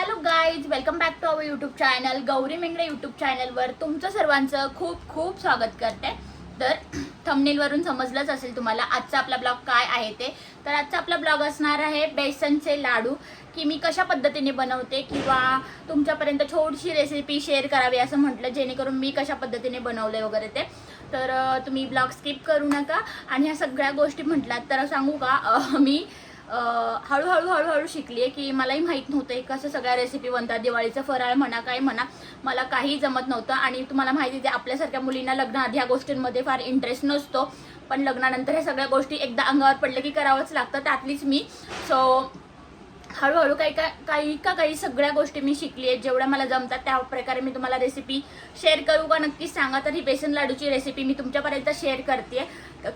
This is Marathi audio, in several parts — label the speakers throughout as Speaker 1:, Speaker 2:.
Speaker 1: Hello guys welcome back to our YouTube channel Gauri Mengde YouTube चॅनलवर तुमचं सर्वांचं खूप खूप स्वागत करते. तर थंबनेलवरून समजलंच असेल तुम्हाला आजचा आपला ब्लॉग काय आहे ते. तर आजचा आपला ब्लॉग असणार आहे बेसनचे लाडू की मी कशा पद्धतीने बनवते किंवा तुमच्यापर्यंत छोटीशी रेसिपी शेअर करावी असं म्हटलं जेणेकरून मी कशा पद्धतीने बनवले वगैरे ते. तर तुम्ही ब्लॉग स्किप करू नका. आणि ह्या सगळ्या गोष्टी म्हटलात तर सांगू का मी हळूहळू हळूहळू शिकली आहे की मलाही माहीत नव्हतं हे कसं सगळ्या रेसिपी बनतात दिवाळीचं फराळ म्हणा काय म्हणा. मला काही जमत नव्हतं आणि तुम्हाला माहिती आहे आपल्यासारख्या मुलींना लग्नाआधी ह्या गोष्टींमध्ये फार इंटरेस्ट नसतो. पण लग्नानंतर ह्या सगळ्या गोष्टी एकदा अंगावर पडलं की करावंच लागतं त्यातलीच मी. सो हळूहळू काही का काही का काही सगळ्या गोष्टी मी शिकली आहेत. जेवढ्या मला जमतात त्या प्रकारे मी तुम्हाला रेसिपी शेअर करू का नक्कीच सांगा. तर ही बेसन लाडूची रेसिपी मी तुमच्यापर्यंत शेअर करते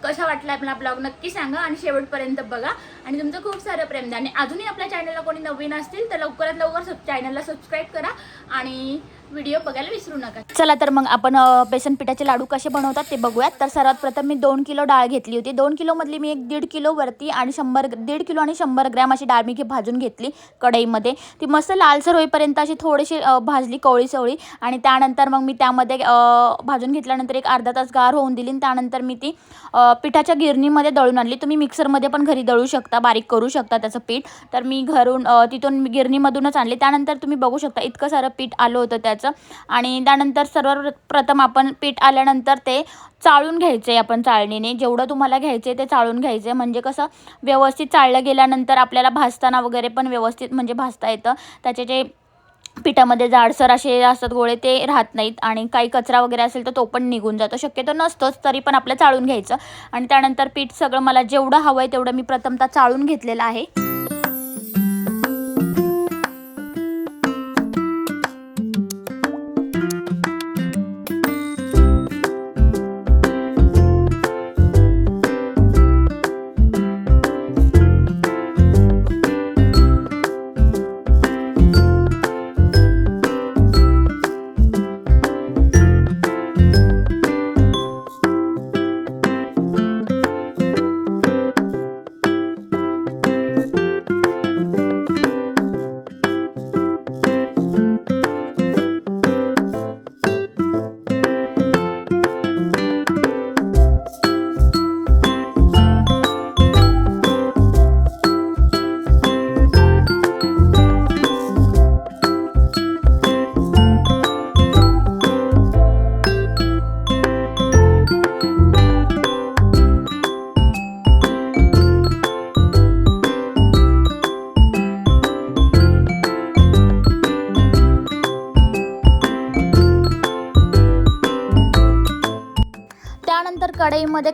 Speaker 1: कसा वाटला आपला ब्लॉग नक्की सांगा आणि शेवटपर्यंत बघा. आणि तुमचं खूप सारं प्रेम द्या. आणि अजूनही आपल्या चॅनलला कोणी नवीन असतील तर लवकरात लवकर सब चॅनलला सबस्क्राईब करा. आणि व्हिडिओ बघायला विसरू नका. चला तर मग आपण बेसन पिठाचे लाडू कसे बनवतात ते बघूयात. तर सर्वात प्रथम मी दोन किलो डाळ घेतली होती. दोन किलोमधली मी एक दीड किलो वरती आणि शंभर दीड किलो आणि शंभर ग्रॅम अशी डाळ मी घे- भाजून घेतली कढईमध्ये. ती मस्त लालसर होईपर्यंत अशी थोडीशी भाजली कवळी सवळी आणि त्यानंतर मग मी त्यामध्ये भाजून घेतल्यानंतर एक अर्धा तास गार होऊन दिली आणि त्यानंतर मी ती पिठाच्या गिरणीमध्ये दळून आणली. तुम्ही मिक्सरमध्ये पण घरी दळू शकता बारीक करू शकता त्याचं पीठ. तर मी घरून तिथून गिरणीमधूनच आणली. त्यानंतर तुम्ही बघू शकता इतकं सारं पीठ आलं होतं त्याचं. आणि त्यानंतर सर्व प्रथम आपण पीठ आल्यानंतर ते चाळून घ्यायचे आपण चाळणीने. जेवढं तुम्हाला घ्यायचे ते चाळून घ्यायचे. म्हणजे कसं व्यवस्थित चाळलं गेल्यानंतर आपल्याला भाजताना वगैरे पण व्यवस्थित म्हणजे भाजता येतं. त्याचे जे पिठामध्ये जाडसर असे असतात गोळे ते राहत नाहीत. आणि काही कचरा वगैरे असेल तर तो पण निघून जातो. शक्यतो नसतोच तरी पण आपलं चाळून घ्यायचं. आणि त्यानंतर पीठ सगळं मला जेवढं हवं आहे तेवढं मी प्रथमतः चाळून घेतलेलं आहे.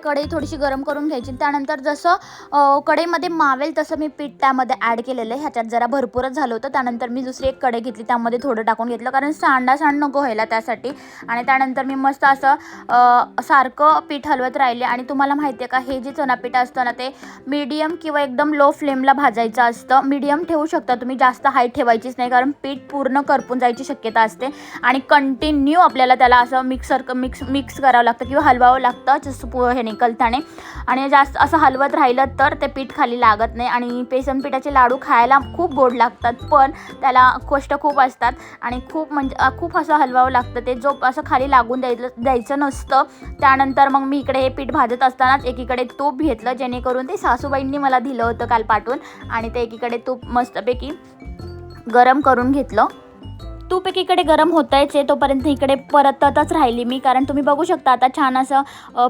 Speaker 1: कढई थोडीशी गरम करून घ्यायची. त्यानंतर जसं कढईमध्ये मावेल तसं मी पीठ त्यामध्ये ॲड केलेलं आहे. ह्याच्यात जरा भरपूरच झालं होतं. त्यानंतर मी दुसरी एक कढई घेतली. त्यामध्ये थोडं टाकून घेतलं. कारण सांडा सांड नको व्हायला त्यासाठी. आणि त्यानंतर मी मस्त असं सारखं पीठ हलवत राहिले. आणि तुम्हाला माहिती आहे का हे जे चनापीठ असतं ना ते मीडियम किंवा एकदम लो फ्लेमला भाजायचं असतं. मीडियम ठेवू शकता तुम्ही. जास्त हाय ठेवायचीच नाही. कारण पीठ पूर्ण करपून जायची शक्यता असते. आणि कंटिन्यू आपल्याला त्याला असं मिक्सर मिक्स मिक्स करावं लागतं किंवा हलवावं लागतं. जसं पो ह्याने निकलताने आणि जास्त असं हलवत राहिलं तर ते पीठ खाली लागत नाही आणि बेसन पिठाचे लाडू खायला खूप गोड लागतात पण त्याला कष्ट खूप असतात आणि खूप म्हणजे खूप असं हलवावं लागतं. ते जो असं खाली लागून द्यायचं द्यायचं नसतं. त्यानंतर मग मी इकडे हे पीठ भाजत असतानाच एकीकडे तूप घेतलं जेणेकरून ते सासूबाईंनी मला दिलं होतं काल पाठवून. आणि ते एकीकडे तूप मस्तपैकी गरम करून घेतलं. तूप एकीकडे गरम होतायच आहे तोपर्यंत इकडे परततच राहिली मी. कारण तुम्ही बघू शकता आता छान असं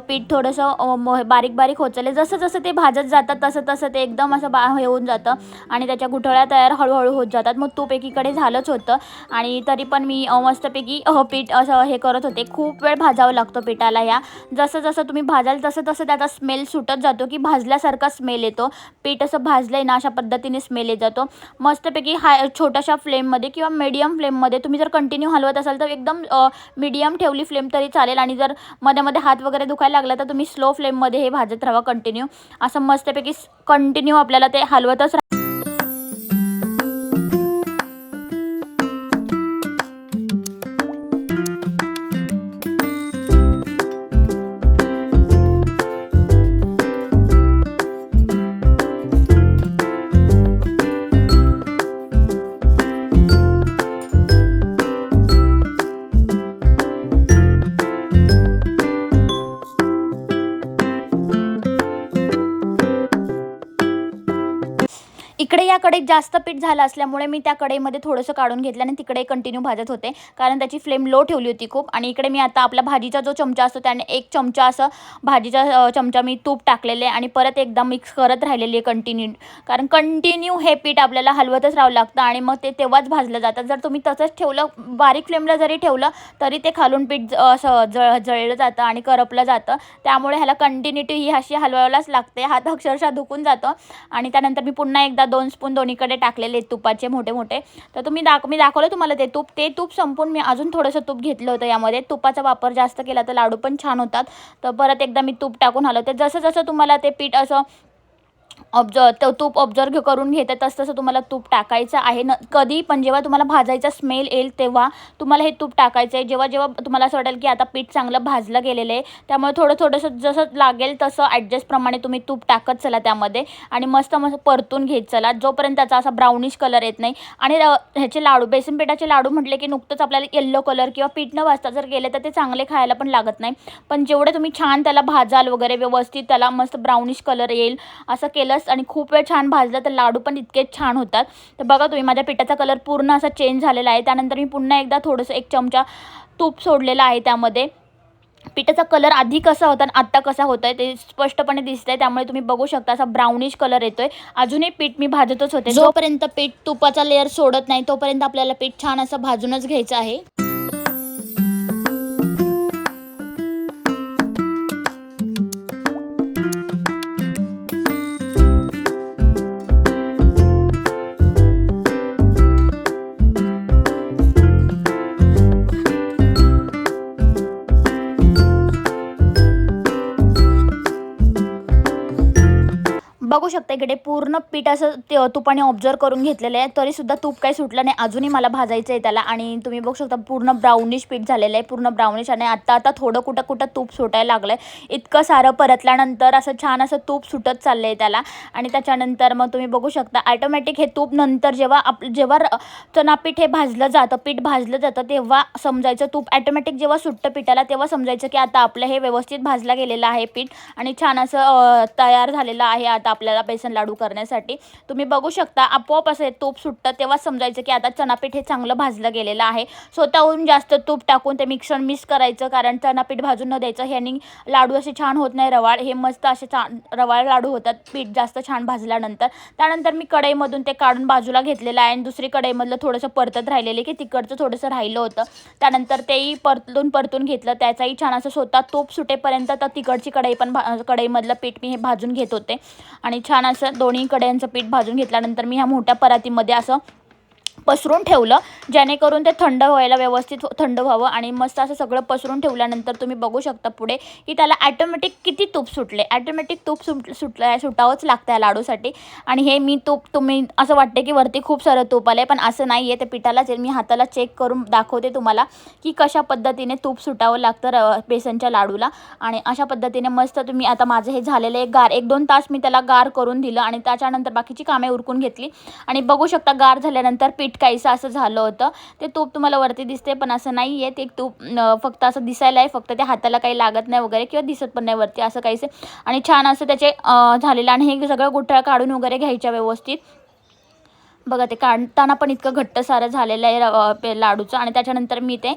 Speaker 1: पीठ थोडंसं म- बारीक बारीक होत चालले जसं जसं ते भाजत जातात तसं तसं ते एकदम असं बा हे होऊन जातं. आणि त्याच्या गुठळ्या तयार हळूहळू होत जातात. मग तूप एकीकडे झालंच होतं. आणि तरी पण मी मस्तपैकी पीठ असं हे करत होते. खूप वेळ भाजावं लागतो पिठाला ह्या. जसं जसं तुम्ही भाजाल तसं तसं त्याचा स्मेल सुटत जातो की भाजल्यासारखा स्मेल येतो. पीठ असं भाजलं आहे ना अशा पद्धतीने स्मेल येत जातो. मस्तपैकी हाय छोट्याशा फ्लेममध्ये किंवा मीडियम फ्लेममध्ये तुम्ही जर कंटिन्यू हलवत असाल तर एकदम मीडियम ठेवली फ्लेम तरी चालेल. आणि जर मध्ये मध्ये हात वगैरे दुखायला लागला तर तुम्ही स्लो फ्लेममध्ये हे भाजत राहा कंटिन्यू असं मस्तपैकी कंटिन्यू आपल्याला ते हलवतच इकडे या कढईत जास्त पीठ झालं असल्यामुळे मी त्या कढईमध्ये थोडंसं काढून घेतलं आणि तिकडे कंटिन्यू भाजत होते. कारण त्याची फ्लेम लो ठेवली होती खूप. आणि इकडे मी आता आपला भाजीचा जो चमचा असतो त्याने एक चमचा असं भाजीचा चमचा मी तूप टाकलेले आणि परत एकदा मिक्स करत राहिलेली आहे कंटिन्यू कारण कंटिन्यू हे पीठ आपल्याला हलवतच राहावं लागतं आणि मग ते तेव्हाच भाजलं जातं. जर तुम्ही तसंच ठेवलं बारीक फ्लेमला जरी ठेवलं तरी ते खालून पीठ ज- असं जळ जळलं जातं आणि करपलं जातं. त्यामुळे ह्याला कंटिन्युटी ही अशी हलवायलाच लागते. हात अक्षरशः दुखून जातं. आणि त्यानंतर मी पुन्हा एकदा दोन स्पून दोन्हीकडे टाकलेले आहेत तुपाचे मोठे मोठे. तर तुम्ही दाख मी दाखवलं तुम्हाला ते तूप. ते तूप संपून मी अजून थोडंसं तूप घेतलं होतं यामध्ये. तुपाचा वापर जास्त केला तर लाडू पण छान होतात. तर परत एकदा मी तूप टाकून हलवते जसं जसं तुम्हाला ते पीठ असं ऑब्झर्व तर तूप ऑब्झर्व करून घेते तसं तसं तुम्हाला तूप टाकायचं आहे. न कधी पण जेव्हा तुम्हाला भाजायचा स्मेल येईल तेव्हा तुम्हाला हे तूप टाकायचं आहे. जेव्हा जेव्हा तुम्हाला असं वाटेल की आता पीठ चांगलं भाजलं गेलेलं आहे त्यामुळे थोडं थोडंसं जसं लागेल तसं ॲडजस्टप्रमाणे तुम्ही तूप टाकत चला त्यामध्ये आणि मस्त मस्त परतून घेत चला. जोपर्यंत त्याचा असा ब्राउनिश कलर येत नाही आणि र- ह्याचे लाडू बेसन पिठाचे लाडू म्हटले की नुकतंच आपल्याला येल्लो कलर किंवा पीठ न भाजता जर गेले तर ते चांगले खायला पण लागत नाही. पण जेवढे तुम्ही छान त्याला भाजाल वगैरे व्यवस्थित त्याला मस्त ब्राउनिश कलर येईल असं केलं केलंच आणि खूप वेळ छान भाजलं तर लाडू पण इतके छान होतात. तर बघा तुम्ही माझ्या पिठाचा कलर पूर्ण असा चेंज झालेला आहे. त्यानंतर मी पुन्हा एकदा थोडंसं एक चमचा तूप सोडलेलं आहे त्यामध्ये. पिठाचा कलर आधी कसा होता आणि आत्ता कसा होत आहे ते स्पष्टपणे दिसतंय. त्यामुळे तुम्ही बघू शकता असा ब्राउनिश कलर येतोय. अजूनही पीठ मी भाजतच होते. जोपर्यंत पीठ तुपाचा लेअर सोडत नाही तोपर्यंत आपल्याला पीठ छान असं भाजूनच घ्यायचं आहे. बघू शकता इकडे पूर्ण पीठ असं ते तुपाने ऑब्झर्व करून घेतलेलं आहे. तरी सुद्धा तूप काही सुटलं नाही. अजूनही मला भाजायचं आहे त्याला आणि तुम्ही बघू शकता पूर्ण ब्राउनिश पीठ झालेलं आहे. पूर्ण ब्राउनिश आणि आता आता थोडं कुठं कुठं तूप सुटायला लागलं आहे इतकं सारं परतल्यानंतर असं छान असं तूप सुटत चाललं आहे त्याला. आणि त्याच्यानंतर मग तुम्ही बघू शकता ॲटोमॅटिक हे तूप नंतर जेव्हा आप जेव्हा र- चणापीठ हे भाजलं जातं पीठ भाजलं जातं तेव्हा समजायचं तूप. ॲटोमॅटिक जेव्हा सुटतं पिठाला तेव्हा समजायचं की आता आपलं हे व्यवस्थित भाजलं गेलेलं आहे पीठ आणि छान असं तयार झालेलं आहे आता आपल्याला बेसन लाडू करण्यासाठी. तुम्ही बघू शकता आपोआप असं तूप सुटतं. तेव्हा समजायचं की आता चणापीठ हे चांगलं भाजलं गेलेलं आहे. स्वतःहून जास्त तूप टाकून ते मिक्सर मिक्स करायचं कारण चणापीठ भाजून न द्यायचं ह्यानी लाडू असे छान होत नाही रवाळ. हे मस्त असे चा रवाळ लाडू होतात पीठ जास्त छान भाजल्यानंतर. त्यानंतर मी कढईमधून ते काढून बाजूला घेतलेलं आहे आणि दुसरी कढईमधलं थोडंसं परतत राहिलेलं की तिकडचं थोडंसं राहिलं होतं. त्यानंतर तेही परतून परतून घेतलं. त्याचाही छान असं स्वतः तूप सुटेपर्यंत तर तिकडची कढई पण भा कढईमधलं पीठ मी हे भाजून घेत होते. आणि छान असं दोन्ही कड्यांचं पीठ भाजून घेतल्यानंतर मी ह्या मोठ्या परातीमध्ये असं पसरून ठेवलं जेणेकरून ते थंड व्हायला व्यवस्थित थंड व्हावं आणि मस्त असं सगळं पसरून ठेवल्यानंतर तुम्ही बघू शकता पुढे की त्याला ॲटोमॅटिक किती तूप सुटले. ॲटोमॅटिक तूप सुट सुटलं सुटावंच लागतं या लाडूसाठी. आणि हे मी तूप तुम्ही असं वाटते की वरती खूप सारं तूप आलं आहे पण असं नाही आहे ते पिठालाच मी हाताला चेक करून दाखवते तुम्हाला की कशा पद्धतीने तूप सुटावं लागतं र बेसनच्या लाडूला. आणि अशा पद्धतीने मस्त तुम्ही आता माझं हे झालेलं आहे गार. एक दोन तास मी त्याला गार करून दिलं आणि त्याच्यानंतर बाकीची कामे उरकून घेतली. आणि बघू शकता गार झाल्यानंतर पीठ काहीसं असं झालं होतं ते तूप तुम्हाला वरती दिसते पण असं नाही आहे ते तूप फक्त असं दिसायला आहे फक्त ते हाताला काही लागत नाही वगैरे किंवा दिसत पण नाही वरती असं काहीसे. आणि छान असं त्याचे झालेलं आणि हे सगळं गुठळ्या काढून वगैरे घ्यायच्या व्यवस्थित. बघा ते काढताना पण इतकं घट्ट सारं झालेलं आहे लाडूचं. आणि त्याच्यानंतर मी ते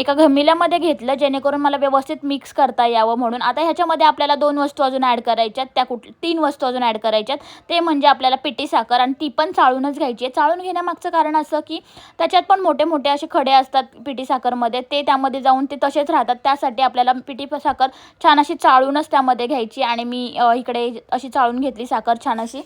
Speaker 1: एका घमिल्यामध्ये घेतलं जेणेकरून मला व्यवस्थित मिक्स करता यावं म्हणून. आता ह्याच्यामध्ये आपल्याला दोन वस्तू अजून ॲड करायच्यात त्या कुठ तीन वस्तू अजून ॲड करायच्यात. ते म्हणजे आपल्याला पिटी साखर आणि ती पण चाळूनच घ्यायची आहे. चाळून घेण्यामागचं कारण असं की त्याच्यात पण मोठे मोठे असे खडे असतात पिटी साखरमध्ये. ते त्यामध्ये जाऊन ते तसेच राहतात. त्यासाठी आपल्याला पिटी साखर छान अशी चाळूनच त्यामध्ये घ्यायची. आणि मी इकडे अशी चाळून घेतली साखर छान अशी.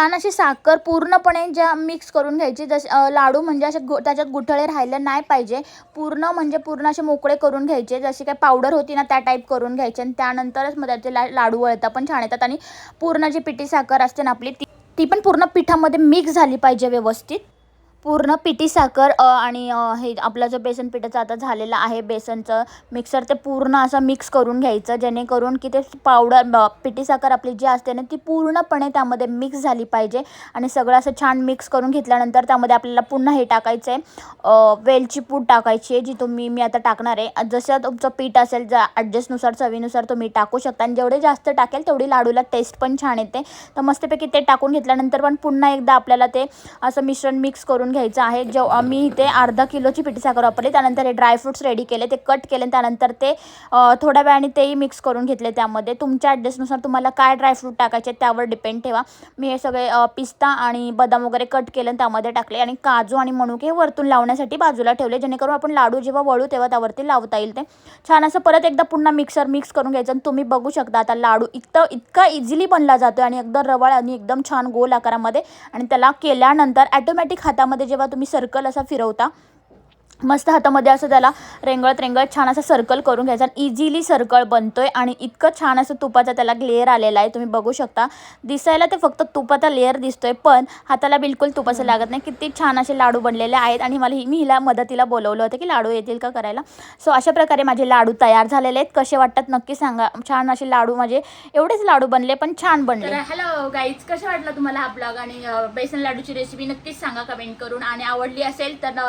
Speaker 1: छान अशी साखर पूर्णपणे ज्या मिक्स करून घ्यायची जसे लाडू म्हणजे असे गु त्याच्यात गुठळे राहिले नाही पाहिजे. पूर्ण म्हणजे पूर्ण असे मोकळे करून घ्यायचे जशी काय पावडर होती ना त्या टाईप करून घ्यायचे आणि त्यानंतरच मग त्याचे ला लाडू वळता पण छान येतात आणि पूर्ण जी पिठी साखर असते ना आपली ती ती पण पूर्ण पिठामध्ये मिक्स झाली पाहिजे व्यवस्थित. पूर्ण पिठी साखर आणि हे आपला जो बेसन पिठाचं आता झालेला आहे बेसनचं मिक्सर ते पूर्ण असं मिक्स करून घ्यायचं जेणेकरून की ते पावडर पिठी साखर आपली जी असते ना ती पूर्णपणे त्यामध्ये मिक्स झाली पाहिजे. आणि सगळं असं छान मिक्स करून घेतल्यानंतर त्यामध्ये आपल्याला पुन्हा हे टाकायचं आहे वेलची पूड टाकायची आहे जी तुम्ही मी आता टाकणार आहे. जसं तुमचं पीठ असेल जा ॲडजस्टनुसार चवीनुसार तुम्ही टाकू शकता. आणि जेवढे जास्त टाकेल तेवढी लाडूला टेस्ट पण छान येते. तर मस्तपैकी ते टाकून घेतल्यानंतर पण पुन्हा एकदा आपल्याला ते असं मिश्रण मिक्स करून घ्यायचं आहे. जेव्हा मी इथे अर्धा किलोची पिठी साखर वापरली. त्यानंतर हे ड्रायफ्रुट्स रेडी केले. ते कट केले त्यानंतर ते थोड्या वेळाने तेही मिक्स करून घेतले त्यामध्ये. तुमच्या ॲडजस्टनुसार तुम्हाला काय ड्रायफ्रूट टाकायचे त्यावर डिपेंड ठेवा. मी हे सगळे पिस्ता आणि बदाम वगैरे कट केले आणि त्यामध्ये टाकले. आणि काजू आणि मनुके हे वरतून लावण्यासाठी बाजूला ठेवले. जेणेकरून आपण लाडू जेव्हा वळू तेव्हा त्यावरती लावता येईल ते. छान असं परत एकदा पुन्हा मिक्सर मिक्स करून घ्यायचं आणि तुम्ही बघू शकता आता लाडू इतकं इतका इझिली बनला जातो आणि एकदम रवाळ आणि एकदम छान गोल आकारामध्ये. आणि त्याला केल्यानंतर ॲटोमॅटिक हातामध्ये जेव्हा तुम्ही सर्कल असा फिरवता मस्त हातामध्ये असं त्याला रेंगळत रेंगळत छान असं सर्कल करून घ्यायचा. इझिली सर्कल बनतोय आणि इतकं छान असं तुपाचा त्याला लेअर आलेला आहे. तुम्ही बघू शकता. दिसायला ते फक्त तुपाचा लेअर दिसतोय पण हाताला बिलकुल तुपाचं लागत नाही. किती छान असे लाडू बनलेले आहेत. आणि मला ही मी हिला मदतीला बोलवलं होतं की लाडू येतील का करायला. सो अशा प्रकारे माझे लाडू तयार झालेले आहेत. कसे वाटतात नक्की सांगा. छान असे लाडू माझे एवढेच लाडू बनले पण छान बनले.
Speaker 2: हॅलो गाईज कसं वाटलं तुम्हाला हा ब्लॉग आणि बेसन लाडूची रेसिपी नक्कीच सांगा कमेंट करून. आणि आवडली असेल तर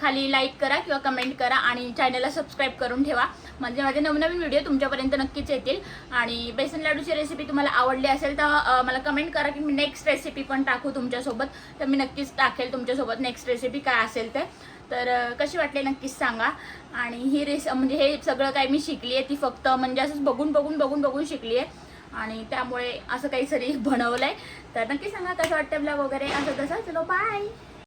Speaker 2: खाली लाईक करा किंवा कमेंट करा आणि चॅनलला सबस्क्राईब करून ठेवा. म्हणजे माझे नवनवीन व्हिडिओ तुमच्यापर्यंत नक्कीच येतील. आणि बेसन लाडूची रेसिपी तुम्हाला आवडली असेल तर मला कमेंट करा की मी नेक्स्ट रेसिपी पण टाकू तुमच्यासोबत. तर मी नक्कीच टाकेल तुमच्यासोबत नेक्स्ट रेसिपी काय असेल ते. तर कशी वाटली नक्कीच सांगा. आणि ही रेस म्हणजे हे सगळं काय मी शिकली आहे ती फक्त म्हणजे असंच बघून बघून बघून बघून शिकली आहे आणि त्यामुळे असं काही तरी बनवलं आहे तर नक्की सांगा कसं वाटतं ब्लॉग वगैरे. असं तसं. चलो बाय